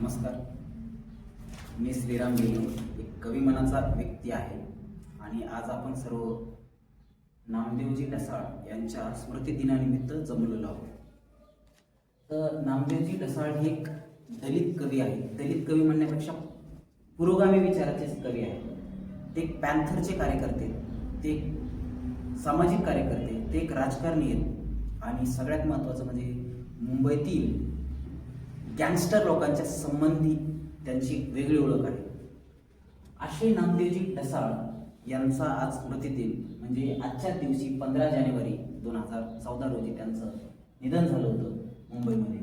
नमस्कार. मी श्रीराम बेलू एक कवी मनाचा व्यक्ती आहे. आणि आज आपण सर्व नामदेवजी ढसाळ यांच्या स्मृतिदिनानिमित्त जमलेलो आहोत. तर नामदेवजी ढसाळ हे एक दलित कवी आहे. दलित कवी म्हणण्यापेक्षा पुरोगामी विचाराचेच कवी आहेत ते एक पॅन्थरचे कार्यकर्ते ते एक सामाजिक कार्यकर्ते ते एक राजकारणी आहेत. आणि सगळ्यात महत्त्वाचं म्हणजे मुंबईतील गँगस्टर लोकांच्या संबंधी त्यांची वेगळी ओळख आहे. असे नामदेवजी ढसाळ यांचा आज स्मृतिदिन म्हणजे आजच्या दिवशी पंधरा जानेवारी दोन हजार चौदा रोजी त्यांचं निधन झालं होतं मुंबईमध्ये.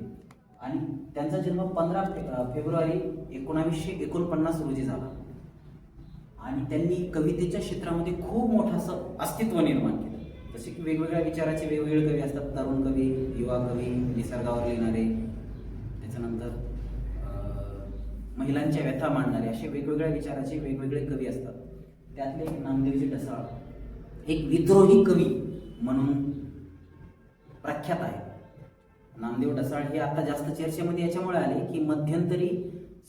आणि त्यांचा जन्म पंधरा फे फेब्रुवारी एकोणावीसशे एकोणपन्नास रोजी झाला. आणि त्यांनी कवितेच्या क्षेत्रामध्ये खूप मोठं असं अस्तित्व निर्माण केलं. जसे की वेगवेगळ्या विचाराचे वेगवेगळे कवी असतात तरुण कवी युवा कवी निसर्गावर लिहिणारे त्याच्यानंतर महिलांच्या व्यथा मांडणारे असे वेगवेगळ्या विचाराचे वेगवेगळे कवी असतात. त्यातले एक नामदेवजी ढसाळ एक विद्रोही कवी म्हणून प्रख्यात आहे. नामदेव ढसाळ हे आता जास्त चर्चेमध्ये याच्यामुळे आले की मध्यंतरी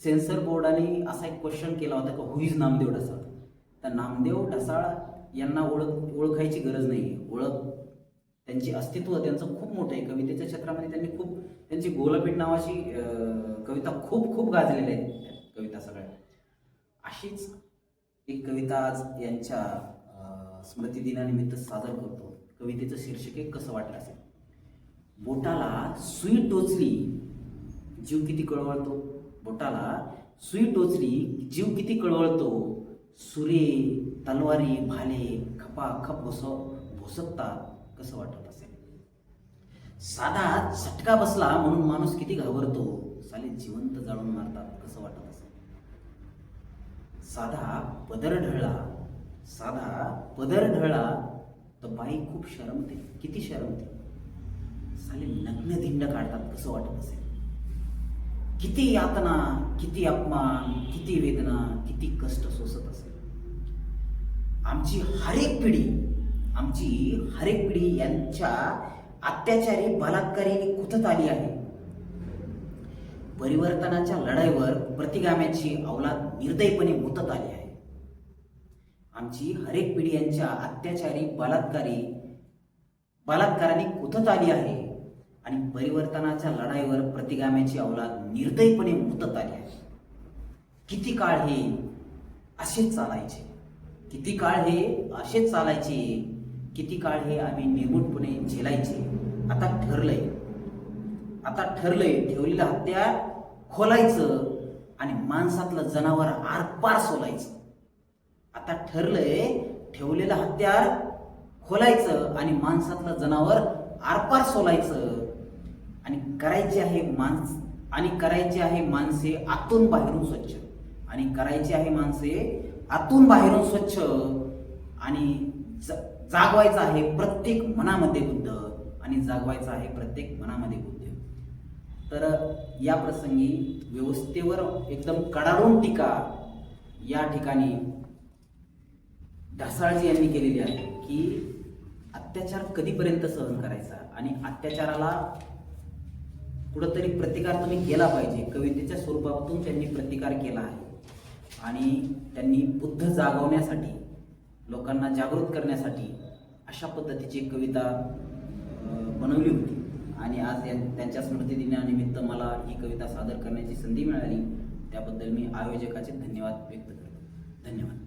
सेन्सर बोर्डाने असा एक क्वेश्चन केला होता की हु इज नामदेव ढसाळ? तर नामदेव ढसाळ यांना ओळख ओळखायची गरज नाही ओळख त्यांचे अस्तित्व त्यांचं खूप मोठं आहे. कवितेच्या क्षेत्रामध्ये त्यांनी खूप त्यांची गोलपीठ नावाची कविता खूप खूप गाजलेल्या आहेत कविता सगळ्या. अशीच एक कविता आज यांच्या अं, स्मृतिदिनानिमित्त सादर करतो. कवितेचं शीर्षक एक कसं वाटलं असेल? बोटाला सुई टोचली जीव किती कळवळतो? बोटाला सुई टोचली जीव किती कळवळतो? सुरे तलवारी भाले खपा खप भोस भोसकतात. कसं वाटत असेल? साधा चटका बसला म्हणून माणूस किती घाबरतो साले जिवंत जाळून मारतात कसं वाटत असेल? साधा पदर ढळला साधा पदर ढळला तर बाई खूप शरमते किती शरमते. साले नग्न धिंड काढतात कसं वाटत असेल? किती यातना किती अपमान किती वेदना किती कष्ट सोसत असेल? आमची हरेक पिढी आमची हरेक पिढी यांच्या अत्याचारी बलात्कारीने कुथत आली आहे. परिवर्तनाच्या लढाईवर प्रतिगाम्याची अवलाद निर्दयपणे मुतत आली आहे. आमची हरेक पिढी यांच्या अत्याचारी बलात्कारी बलात्काराने कुथत आली आहे आणि परिवर्तनाच्या लढाईवर प्रतिगाम्याची अवलाद निर्दयपणे मुतत आली आहे. किती काळ हे असेच चालायचे? किती काळ हे असेच चालायचे? किती काळ हे आम्ही निर्मूटपणे झेलायचे? आता ठरलंय. आता ठरलंय ठेवलेलं हत्यार खोलायचं आणि माणसातलं जनावर आरपार सोलायचं. आता ठरलंय ठेवलेलं हत्यार खोलायचं आणि माणसातलं जनावर आरपार सोलायचं. आणि करायचे आहे माणस आणि करायचे आहे माणसे आतून बाहेरून स्वच्छ. आणि करायचे आहे माणसे आतून बाहेरून स्वच्छ. आणि ज- जागवायचं आहे प्रत्येक मनामध्ये बुद्ध आणि जागवायचं आहे प्रत्येक मनामध्ये बुद्ध. तर या प्रसंगी व्यवस्थेवर एकदम कडाडून टीका या ठिकाणी ढसाळजी यांनी केलेली आहे की अत्याचार कधीपर्यंत सहन करायचा आणि अत्याचाराला कुठंतरी प्रतिकार तुम्ही केला पाहिजे. कवितेच्या स्वरूपातून त्यांनी प्रतिकार केला आहे. आणि त्यांनी बुद्ध जागवण्यासाठी लोकांना जागृत करण्यासाठी अशा पद्धतीची कविता बनवली होती. आणि आज या- त्यांच्या स्मृतिदिनानिमित्त मला ही कविता सादर करण्याची संधी मिळाली. त्याबद्दल मी आयोजकाचे धन्यवाद व्यक्त करतो. धन्यवाद.